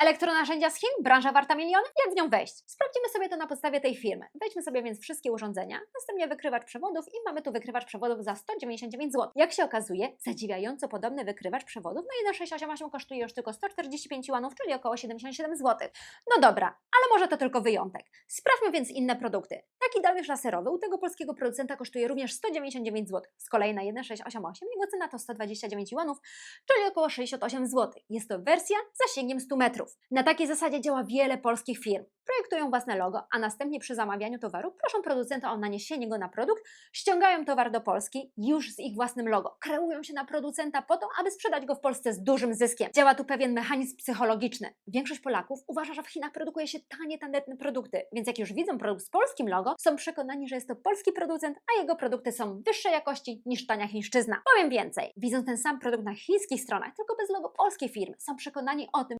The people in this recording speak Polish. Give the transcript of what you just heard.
Elektronarzędzia z Chin, branża warta miliony? Jak w nią wejść? Sprawdzimy sobie to na podstawie tej firmy. Wejdźmy sobie więc wszystkie urządzenia, następnie wykrywacz przewodów i mamy tu wykrywacz przewodów za 199 zł. Jak się okazuje, zadziwiająco podobny wykrywacz przewodów na 1688 kosztuje już tylko 145 juanów, czyli około 77 zł. No dobra, może to tylko wyjątek. Sprawdźmy więc inne produkty. Taki dalwiesz laserowy u tego polskiego producenta kosztuje również 199 zł. Z kolei na 1688 jego cena to 129 juanów, czyli około 68 zł. Jest to wersja z zasięgiem 100 metrów. Na takiej zasadzie działa wiele polskich firm. Projektują własne logo, a następnie przy zamawianiu towaru proszą producenta o naniesienie go na produkt, ściągają towar do Polski już z ich własnym logo. Kreują się na producenta po to, aby sprzedać go w Polsce z dużym zyskiem. Działa tu pewien mechanizm psychologiczny. Większość Polaków uważa, że w Chinach produkuje się tanie, tandetne produkty, więc jak już widzą produkt z polskim logo, są przekonani, że jest to polski producent, a jego produkty są wyższej jakości niż tania chińszczyzna. Powiem więcej, widząc ten sam produkt na chińskich stronach, tylko bez logo polskiej firmy, są przekonani o tym,